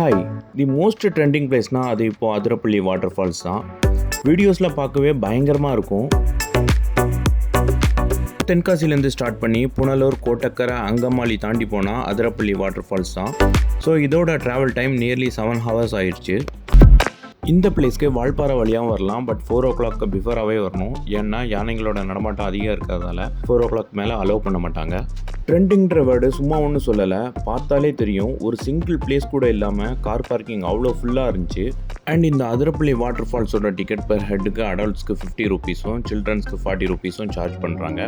Hi the most trending பிளேஸ்னால் அது இப்போது அதிரப்பள்ளி வாட்டர் ஃபால்ஸ் தான் வீடியோஸில் பார்க்கவே பயங்கரமாக இருக்கும். தென்காசிலேருந்து ஸ்டார்ட் பண்ணி புனலூர் கோட்டக்கரை அங்கமாலி தாண்டி போனால் அதிரப்பள்ளி வாட்டர் ஃபால்ஸ் தான். ஸோ இதோட travel time nearly seven hours ஆயிடுச்சு. இந்த பிளேஸ்க்கு வால்பாறை வழியாகவும் வரலாம் பட் ஃபோர் ஓ கிளாக் பிஃபோராகவே வரணும். ஏன்னா யானைகளோட நடமாட்டம் அதிகம் இருக்கிறதால ஃபோர் ஓ கிளாக் மேலே அலோவ் பண்ண மாட்டாங்க. ட்ரெண்டுங்கிற வேர்டு சும்மா ஒன்றும் சொல்லலை. பார்த்தாலே தெரியும். ஒரு சிங்கிள் பிளேஸ் கூட இல்லாமல் கார் பார்க்கிங் அவ்வளோ ஃபுல்லாக இருந்துச்சு. அண்ட் இந்த அதிரப்பள்ளி வாட்டர் ஃபால்ஸோட டிக்கெட் பெர் ஹெட்டுக்கு அடல்ட்ஸ்க்கு ஃபிஃப்டி ருபீஸும் சில்ட்ரன்ஸ்க்கு ஃபார்ட்டி ருபீஸும் சார்ஜ் பண்ணுறாங்க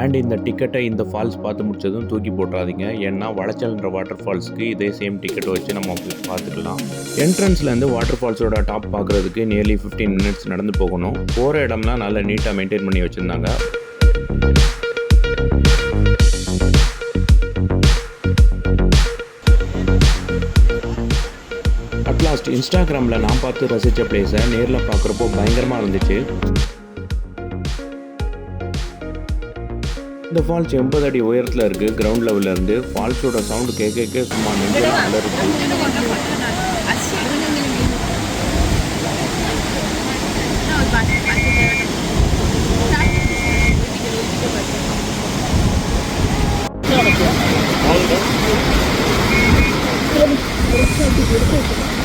அண்ட் இந்த டிக்கெட்டை இந்த ஃபால்ஸ் பார்த்து முடிச்சதும் தூக்கி போட்டுறாதீங்க. ஏன்னா வளச்சல்ன்ற வாட்டர் ஃபால்ஸ்க்கு இதே சேம் டிக்கெட் வச்சு நம்ம பார்த்துக்கலாம். என்ட்ரன்ஸ்லேருந்து வாட்டர் ஃபால்ஸோட டாப் பார்க்குறதுக்கு நியர்லி ஃபிஃப்டீன் மினிட்ஸ் நடந்து போகணும். போகிற இடம்லாம் நல்லா நீட்டாக மெயின்டைன் பண்ணி வச்சுருந்தாங்க. அட்லாஸ்ட் இன்ஸ்டாகிராமில் நான் பார்த்து ரசித்த பிளேஸை நேரில் பார்க்குறப்போ பயங்கரமாக இருந்துச்சு. இந்த ஃபால்ஸ் எண்பது அடி உயரத்தில் இருக்குது கிரவுண்ட் லெவலில் இருந்து ஃபால்ஸோட சவுண்டு கேட்க கேட்க சும்மா நின்று Thank you.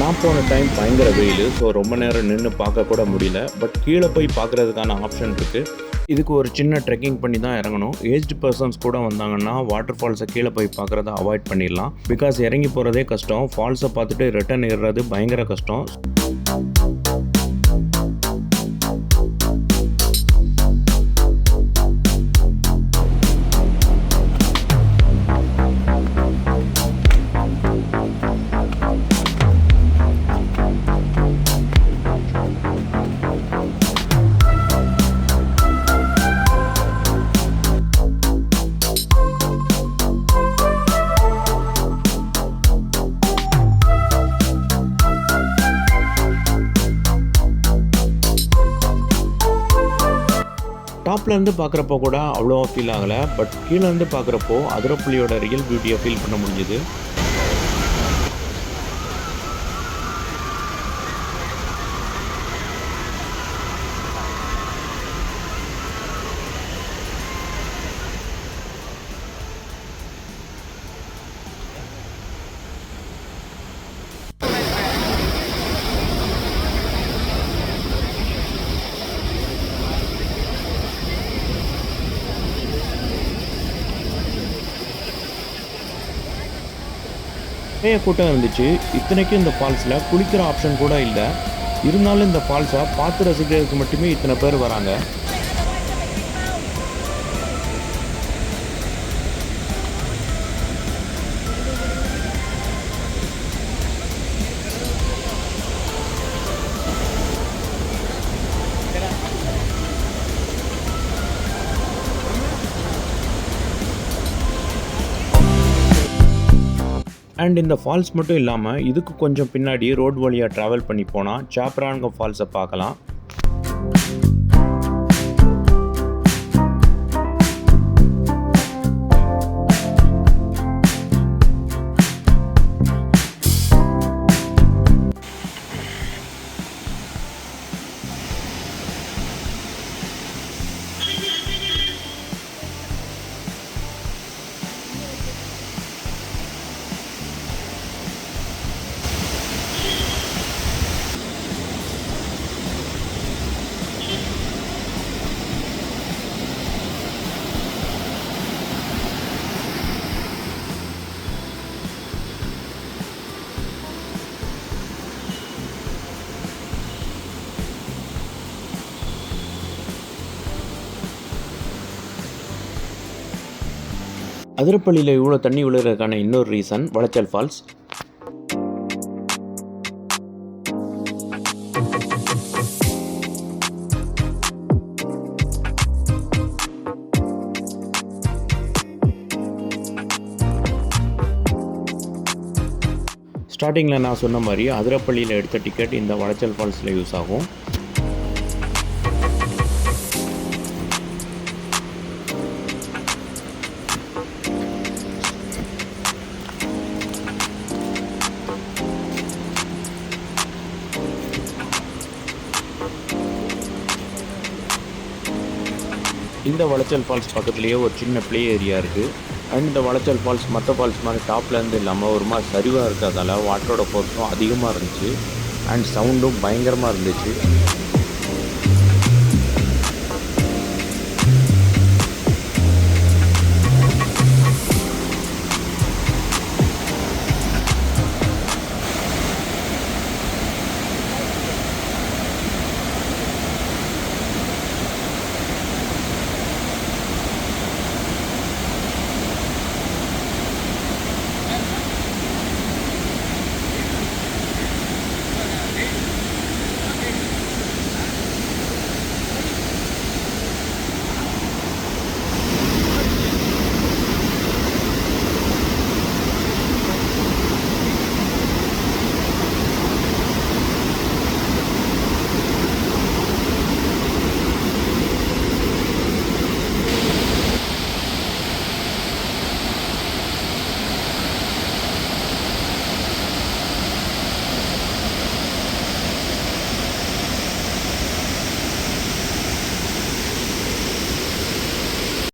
நான் போன டைம் பயங்கர வெயில் ஸோ ரொம்ப நேரம் நின்று பார்க்க கூட முடியல. பட் கீழே போய் பார்க்குறதுக்கான ஆப்ஷன் இருக்குது இதுக்கு ஒரு சின்ன ட்ரெக்கிங் பண்ணி தான் இறங்கணும். ஏஜ்டு பர்சன்ஸ் கூட வந்தாங்கன்னா வாட்டர் ஃபால்ஸை கீழே போய் பார்க்குறத அவாய்ட் பண்ணிடலாம். பிகாஸ் இறங்கி போகிறதே கஷ்டம். ஃபால்ஸை பார்த்துட்டு ரிட்டர்ன் ஏறுறது பயங்கர கஷ்டம். டாப்லேருந்து பார்க்குறப்போ கூட அவ்வளோ ஃபீல் ஆகலை. பட் கீழே இருந்து பார்க்குறப்போ அதிரப்புள்ளியோட ரியல் பியூட்டியை ஃபீல் பண்ண முடிஞ்சுது. நிறைய கூட்டம் இருந்துச்சு. இத்தனைக்கும் இந்த ஃபால்ஸில் குளிக்கிற ஆப்ஷன் கூட இல்லை. இருந்தாலும் இந்த ஃபால்ஸை பார்த்து ரசிக்கிறதுக்கு மட்டுமே இத்தனை பேர் வராங்க. அண்ட் இந்த ஃபால்ஸ் மட்டும் இல்லாமல் இதுக்கு கொஞ்சம் பின்னாடி ரோட் வழியாக ட்ராவல் பண்ணி போனால் சாப்ரான்க ஃபால்ஸை பார்க்கலாம். அதிரப்பள்ளியில் இவ்வளோ தண்ணி விழுறதுக்கான இன்னொரு ரீசன் வளச்சல் ஃபால்ஸ் ஸ்டார்டிங்கில் நான் சொன்ன மாதிரி அதிரப்பள்ளியில் எடுத்த டிக்கெட் இந்த வளச்சல் ஃபால்ஸில் யூஸ் ஆகும். இந்த வளைச்சல் ஃபால்ஸ் பக்கத்துலேயே ஒரு சின்ன ப்ளே ஏரியா இருக்குது அண்ட் இந்த வளச்சல் ஃபால்ஸ் மற்ற ஃபால்ஸ் மாதிரி டாப்லேருந்து இல்லாமல் ஒரு மாதிரி சரிவாக இருக்கிறதால வாட்டரோட ஃபோர்ஸும் அதிகமாக இருந்துச்சு. அண்ட் சவுண்டும் பயங்கரமாக இருந்துச்சு.